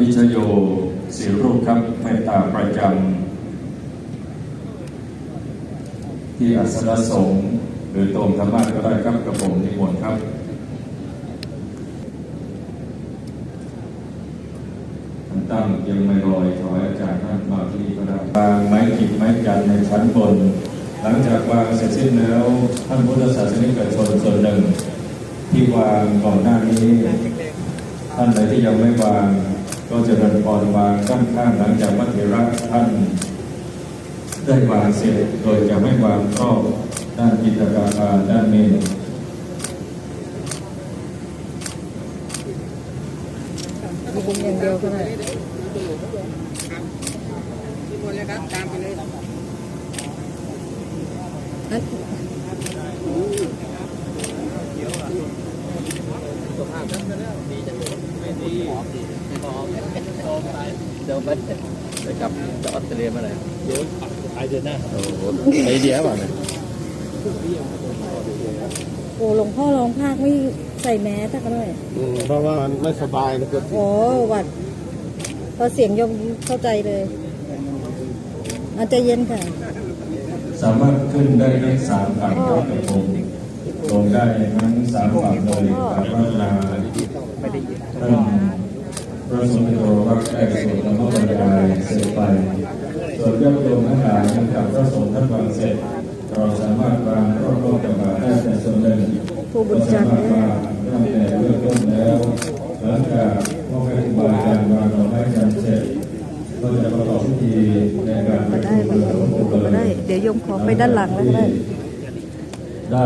วิชโยสีรูปครับเมตตาประจำที่อัสนสงฆ์หรือตรงธรรมะก็ได้ครับกระผมนิมนต์ครับตั้งยังไม่ลอยถอยอาจารย์ท่านมาที่นี่ก็ได้วางไม้ขีดไม้จันในชั้นบน หลังจากวางเสร็จสิ้นแล้วท่านพุทธศาสนิกชนส่วนหนึ่ง ที่วางก่อนหน้านี้ ท่านใดที่ยังไม่วาง ก็จะเดินก่อนวางข้างๆหลังจากวัดเถระท่านได้วางเสร็จโดยจะไม่วางครอบด้านกิจการงด้านเมนบุญอย่างเดียวก็ได้ที่บนเลยครับตามไปเลยอันสุขภาพดีจังเลยไม่ดี เดี๋ยวไปไปกลับจะออสเตรเลียเมื่อไหร่เดี๋ยวไปเดือนหน้าโอ้โหไปเดียวเปล่าเนี่ยโอ้หลวงพ่อร้องภาคไม่ใส่แมสก็ด้วยอืมเพราะว่ามันไม่สบายนะเกิดโอ้หวัดพอเสียงยมเข้าใจเลยอาจจะเย็นค่ะ สามารถขึ้นได้ทั้งสามฝั่งครับกระผมลงได้ทั้งสามฝั่งเลยตามเวลาเริ่ม พระสมเด็จโตวัดได้สวดธรรมบรรยายเสร็จไปส่วนญาติโยมทั้งหลายหลังจากพระสงฆ์ท่านวางเสร็จ เราสามารถวางรอบๆจังหวะได้แต่ส่วนหนึ่งผู้บุญจันทร์ก็สามารถวางตั้งแต่เริ่มต้นแล้วหลังจากพ่อแม่ครูบาอาจารย์วางดอกไม้จันทร์เสร็จก็จะประกอบพิธีในการมาได้เรือหลวงปู่เลมาได้ยเดี๋ยวโยมขอไปด้านหลังแล้วได้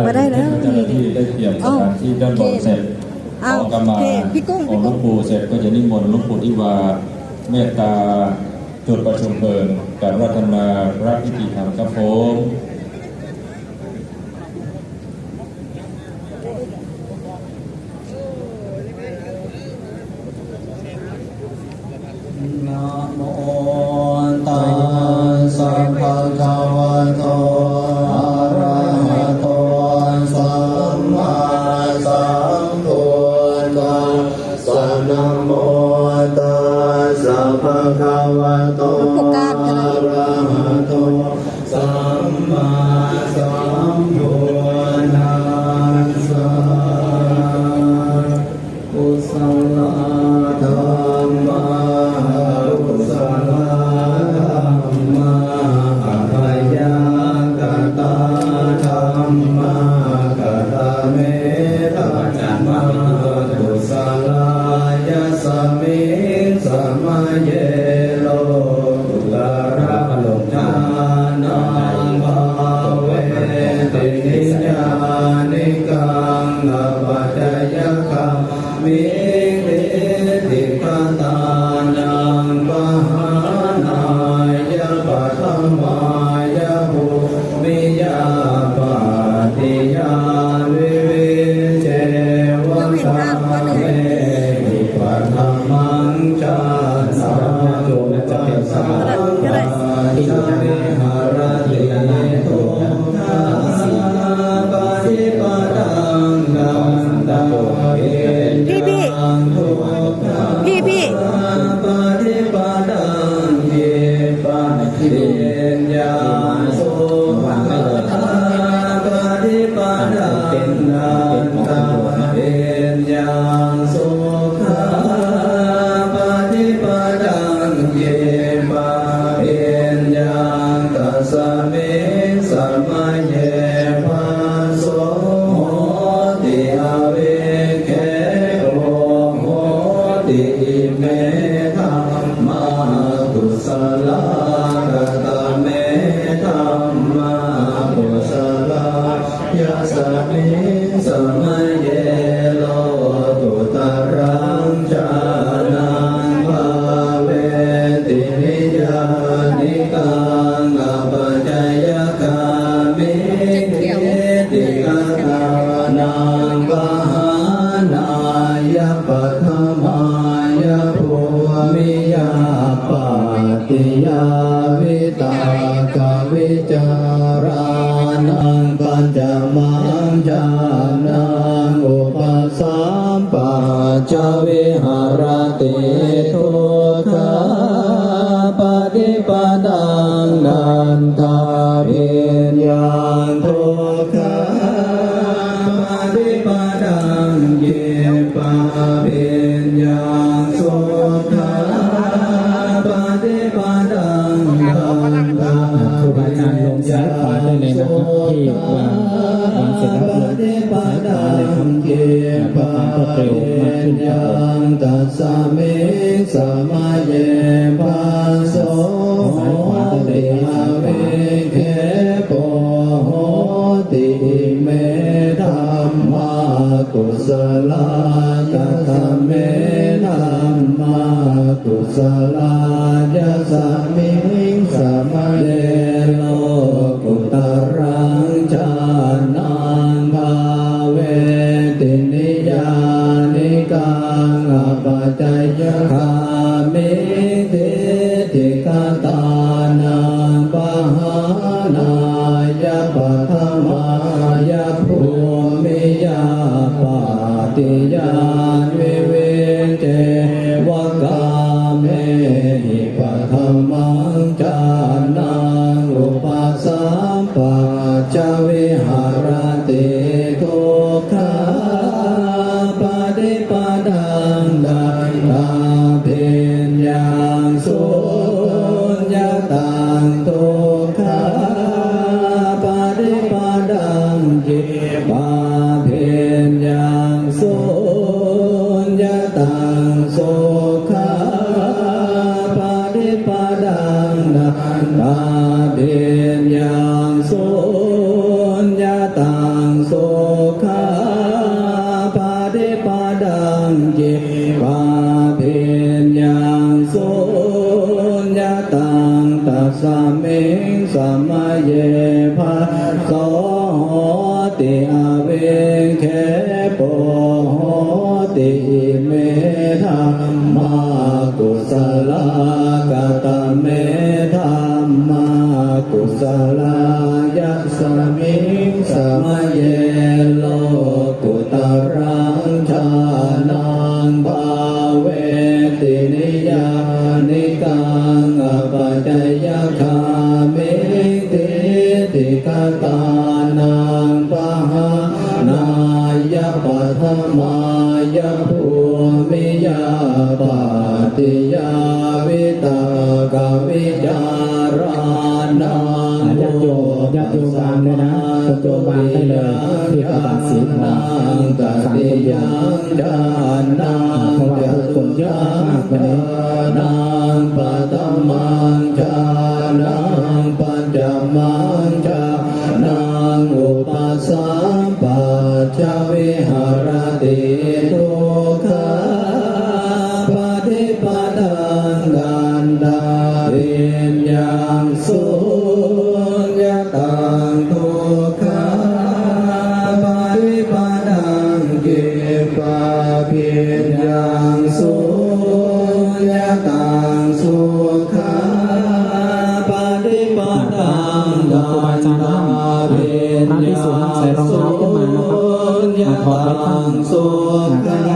มาได้แล้วที่ได้เตรียมสถานที่ด้านบนเสร็จ อ้าวขอกำมาโอเคพี่กุ้งของหลวงปู่เสร็จก็จะนิมนต์หลวงปู่ที่วาเมตตาจุดประชุมเพลิงการรัตนาพระพิธีธรรมครับผม จะมังจานังอุปสัมปัจวิหารติทุกขปฏิปดังนันทาภิ ยังตัสมิเมสมาเยปัสโสติอาเมเคโปโหติเมธรรมากุสลาตัสมินามากุสลา cantar. สลายะสมิงสมเย คุณโยมวางได้เลยที่กราดสีทองฝังคนเดียวเยอะเพราะว่าคนเยอะมากวันนี้ 化作根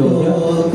되거든요.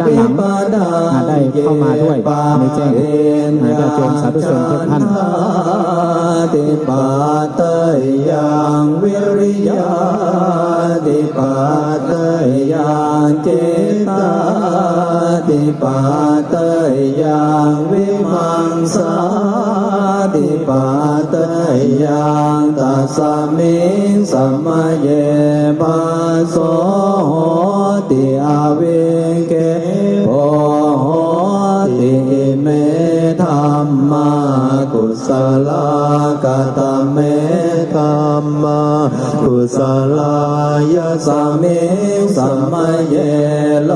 ด้านหลังได้เข้ามาด้วยในแจ้งญาติโยมสาธุชนทุกท่านติปาเตยังเวริยาติปาเตยังเจตาติปาเตยังวิมังสาติปาเตยังตาสมิงสัมมเยปัสโสติอาเว รรมากุศลกตเมธรรมากุศลายะสมิสัมมเยโล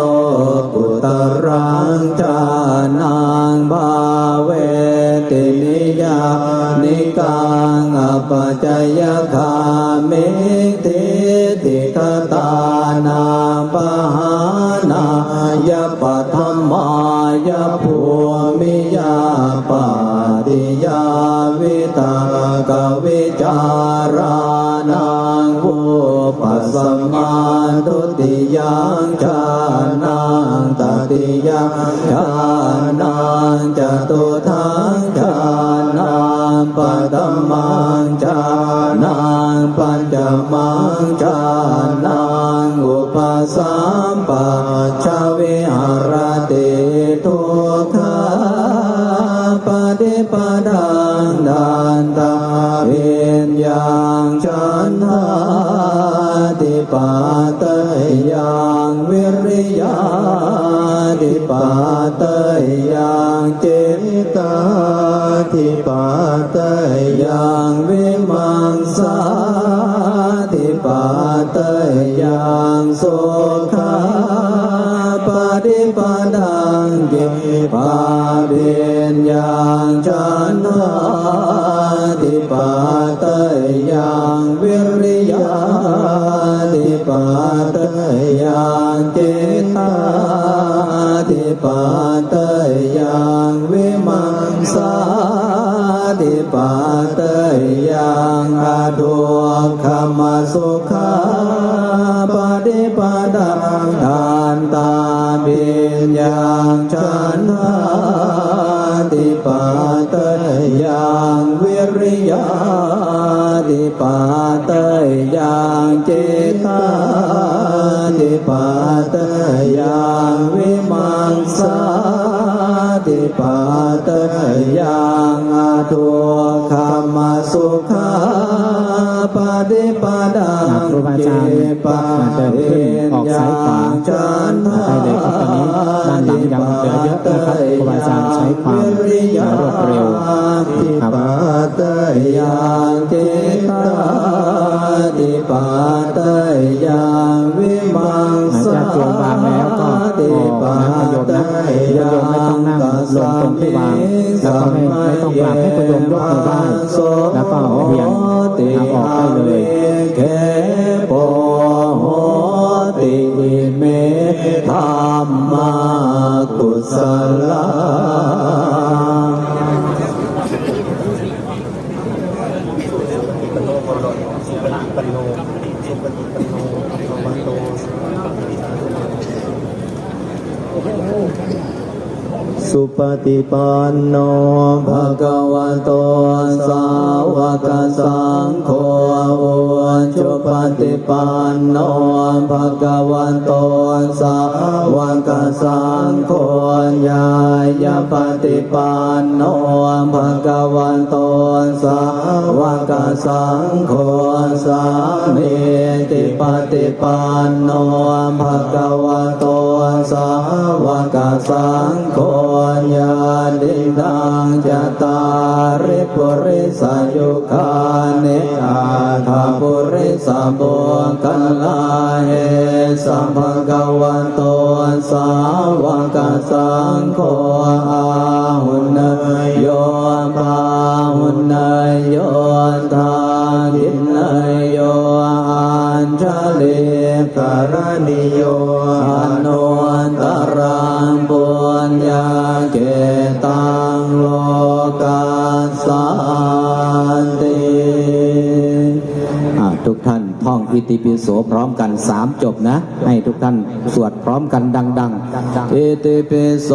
กุตรังจานังบาเวตินิยานิกังอปัจจยธามิทิติกตานาปหานายะปัทมายา มาตุติยังชานังตติยังชานังจตุทังชานังปัตตมังชานังปัญจมังชา ติปาเตยังวิมังสาติปาเตยังโสขะปฏิปดังเกปาเบียนยังฉันทาติปาเตยังวิริยาติปาเตยังเจตาติปาเต ปาตยังวิริยาติปาตยังเจตาติปาตยังวิมังสาติปาตยังอาทุขมสุขา ปฏิปดังครูบาอาจารย์มาเดินขึ้นออกซ้ายขวาได้เลยครับตอนนี้ด้านหลังยังเหลือเยอะนะครับครูบาอาจารย์ใช้ความรวดเร็วครับปาเตยังเจตาติปา งหลังสาจากตัววางแล้วก็ติออกปานะโยมเตนะโยมไม่ต้องนั่งลงตรงที่วางแล้วก็ไม่ไม่ต้องกราบให้โยมยกมือไหว้แล้วก็เพียงทาออกได้เลยแค่โปโหติเมธรรมากุศลา สุปฏิปันโนภะคะวะโตสาวกสังโฆจุปฏิปันโนภะคะวะโตสาวกสังโฆญายาปฏิปันโนภะคะวะโตสาวกสังโฆสามีติปฏิปันโนภะคะวะโต สาวกสังโฆญาณิดังจตาริปุริสยุคานิอาทาปุริสบุกัลลา พร้อมกันสามจบนะ ให้ทุกท่านสวดพร้อมกันดังๆอิติปิโส